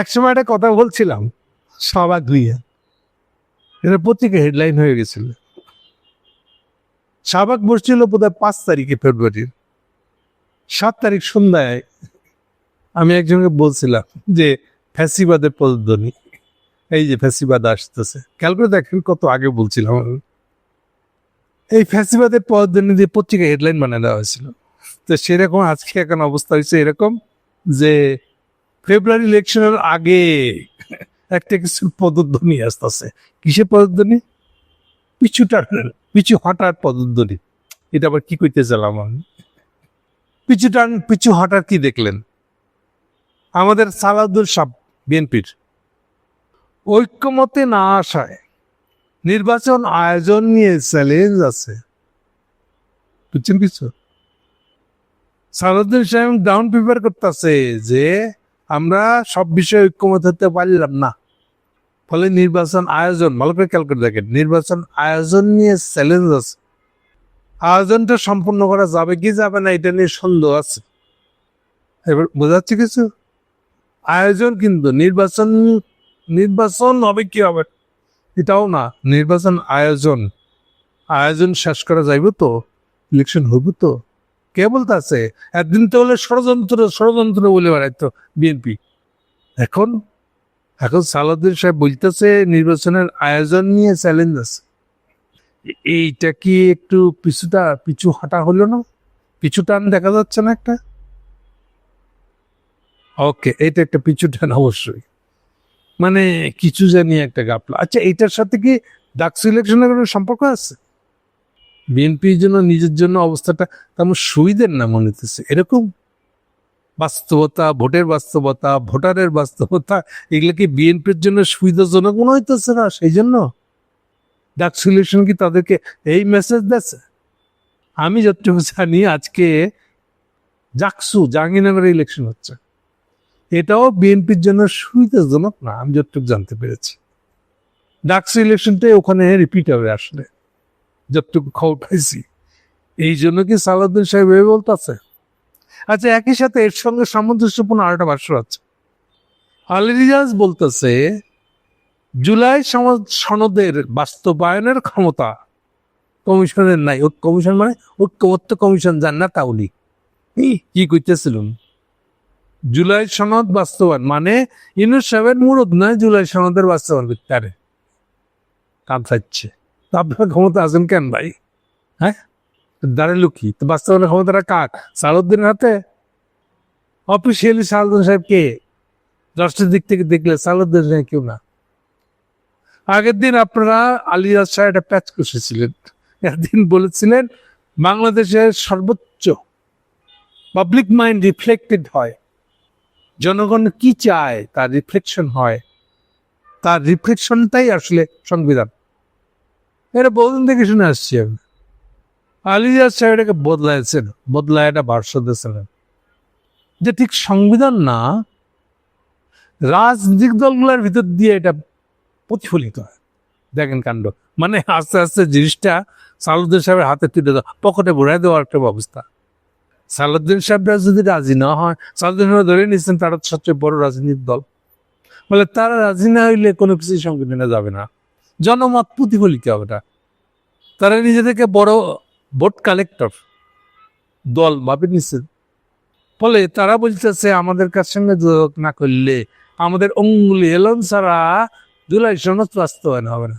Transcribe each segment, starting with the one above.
একসময় একটা কথা বলছিলাম সবাক নিয়ে এটা পত্রিকা হেডলাইন হয়ে গেছিল। শাহবাগ বসছিল বোধহয় পাঁচ তারিখে ফেব্রুয়ারির। সাত তারিখ সন্ধ্যায় আমি একজনকে বলছিলাম যে ফ্যাসিবাদের পদধ্বনি। এই যে ফ্যাসিবাদ আসতেছে। খেয়াল করে দেখেন কত আগে বলছিলাম। এই ফ্যাসিবাদের পদধ্বনি দিয়ে পত্রিকা হেডলাইন বানিয়ে দেওয়া হয়েছিল। তো সেরকম আজকে এখন অবস্থা হয়েছে এরকম যে ফেব্রুয়ারি ইলেকশনের আগে একটা কিছু পদধ্বনি আসতেছে। কিসে পদধ্বনি? পিছু পিছু হঠাৎ পদধ্বনি। এটা আবার কি করতে চালাম আমি? পিছু টান, পিছু হঠাৎ কি দেখলেন? আমাদের সালাউদ্দুল সাহ বিএনপির। ঐক্যমতে না আসায় নির্বাচন আয়োজন নিয়ে চ্যালেঞ্জ আছে। বুঝছেন কিছু? সালাউদ্দিন সাহেব ডাউন প্রিপেয়ার করতেছে যে আমরা সব বিষয়ে ঐক্যমত হতে পারলাম না। ফলে নির্বাচন আয়োজন, ভালো করে খেয়াল করে দেখেন, নির্বাচন আয়োজন নিয়ে চ্যালেঞ্জ আছে। আয়োজনটা সম্পূর্ণ করা যাবে কি যাবে না এটা নিয়ে সন্দেহ আছে। এবার বোঝাচ্ছে কিছু? আয়োজন কিন্তু, নির্বাচন নির্বাচন হবে কি হবে? এটাও না, নির্বাচন আয়োজন। আয়োজন শেষ করা যাইব তো? ইলেকশন হইব তো? কে বলতেছে? একদিন তো হলে ষড়যন্ত্র ষড়যন্ত্র বলে বেড়াইতো বিএনপি। এখন এখন সালাউদ্দিন সাহেব বলতেছে, নির্বাচনের আয়োজন নিয়ে চ্যালেঞ্জ আছে। এইটা কি একটু পিছুটা, পিছু হাঁটা হলো না? পিছু টান দেখা যাচ্ছে না একটা? ওকে এটা একটা পিছু টান অবশ্যই। মানে কিছু জানি একটা গাপলা আচ্ছা এটার সাথে কি ডাক সিলেকশনের কোনো সম্পর্ক আছে? বিএনপির জন্য, নিজের জন্য অবস্থাটা তেমন সুবিধের না মনে হতেছে এরকম বাস্তবতা, ভোটের বাস্তবতা, ভোটারের বাস্তবতা, এগুলো কি বিএনপির জন্য সুবিধাজনক মনে হইতেছে না? সেই জন্য ডাকসু ইলেকশন কি তাদেরকে এই মেসেজ দিচ্ছে আমি যতটুকু জানি আজকে জাকসু জাহাঙ্গীরনগর ইলেকশন হচ্ছে। এটাও বিএনপির জন্য সুবিধাজনক না? আমি যতটুকু জানতে পেরেছি। ডাকসু ইলেকশনটাই ওখানে রিপিট হবে আসলে। যতটুকু খবর পাইছি। এই জন্য কি সালাউদ্দিন সাহেব এই বলতেছে? আচ্ছা একই সাথে এর সঙ্গে সামঞ্জস্যপূর্ণ আরেকটা ভাষ্য আছে। আলিরিয়াজ বলতেছে, জুলাই সনদের বাস্তবায়নের ক্ষমতা কমিশনের নাই। ঐক্য কমিশন মানে ঐক্যমত্য কমিশন যান না তাউলি কি কইতেছিলাম? জুলাই সনদ বাস্তবায়ন মানে ইউনুস সাহেবের মুরদ নয়, জুলাই সনদের বাস্তবায়ন করতে চাচ্ছে তো আপনার ক্ষমতা আছেন কেন ভাই? হ্যাঁ? দাঁড়াল কি তো বাস্তবায়নের ক্ষমতাটা কার? সালুদ্দিনের হাতে? অফিসিয়ালি সালুদ্দিন সাহেব কে? রাষ্ট্রের দিক থেকে দেখলে সালুদ্দিন সাহেব কেউ না। আগের দিন আপনারা আলিরাজ সাহেব একটা প্যাচ কষেছিলেন। একদিন বলেছিলেন, বাংলাদেশের সর্বোচ্চ পাবলিক মাইন্ড রিফ্লেক্টেড হয়। জনগণ কি চায়? তার রিফ্লেকশন হয়। তার রিফ্লেকশনটাই আসলে সংবিধান। এটা বহুদিন থেকে শুনে আসছি আমি। আলিরাজ সাহেব এটাকে বদলাইছেন বদলায় এটা ভাষ্য যে ঠিক সংবিধান না, রাজনৈতিক দলগুলোর ভিতর দিয়ে এটা প্রতিফলিত হয়। দেখেন কাণ্ড। মানে আস্তে আস্তে জিনিসটা সালুদ্দিন সাহেবের হাতে তুলে দেওয়া, পকেটে ভরাই দেওয়ার একটা ব্যবস্থা। সালুদ্দিন সাহেবরা যদি রাজি না হয়, সালুদ্দিন সাহেব ধরে নিচ্ছেন তারা সবচেয়ে বড় রাজনৈতিক দল। বলে তারা রাজি না হইলে কোনো কিছু সংবিধানে যাবে না। জনমত প্রতিফলিত না তারা নিজেদেরকে বড় ভোট কালেক্টর দল ভাবে নিচ্ছে ফলে তারা বলতেছে, আমাদের কাছে সঙ্গে যোগ না করলে আমাদের অঙ্গুলি এলন ছাড়া জুলাই সনদ বাস্তবায়ন হবে না।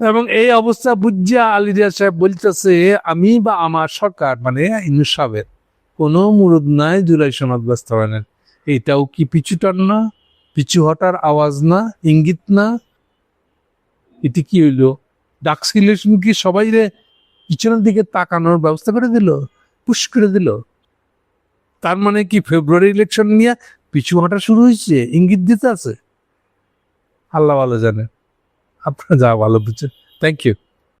এবং এই অবস্থা বুঝিয়া আলিরিয়া সাহেব বলতেছে, আমি বা আমার সরকার মানে ইনু সাহেবের, কোনো মুরুদ নাই জুলাই সনদ বাস্তবায়নের। এটাও কি পিছুটার না? পিছু হটার আওয়াজ না? ইঙ্গিত না? এটি কি হইল? ডাক্স ইলেকশন কি সবাই রে পিছনের দিকে তাকানোর ব্যবস্থা করে দিল? পুশ করে দিল? তার মানে কি ফেব্রুয়ারি ইলেকশন নিয়ে পিছু হাঁটা শুরু হয়েছে? ইঙ্গিত দিতে আছে? আল্লাহ ভালো জানে। আপনারা যা ভালো বুঝছেন থ্যাংক ইউ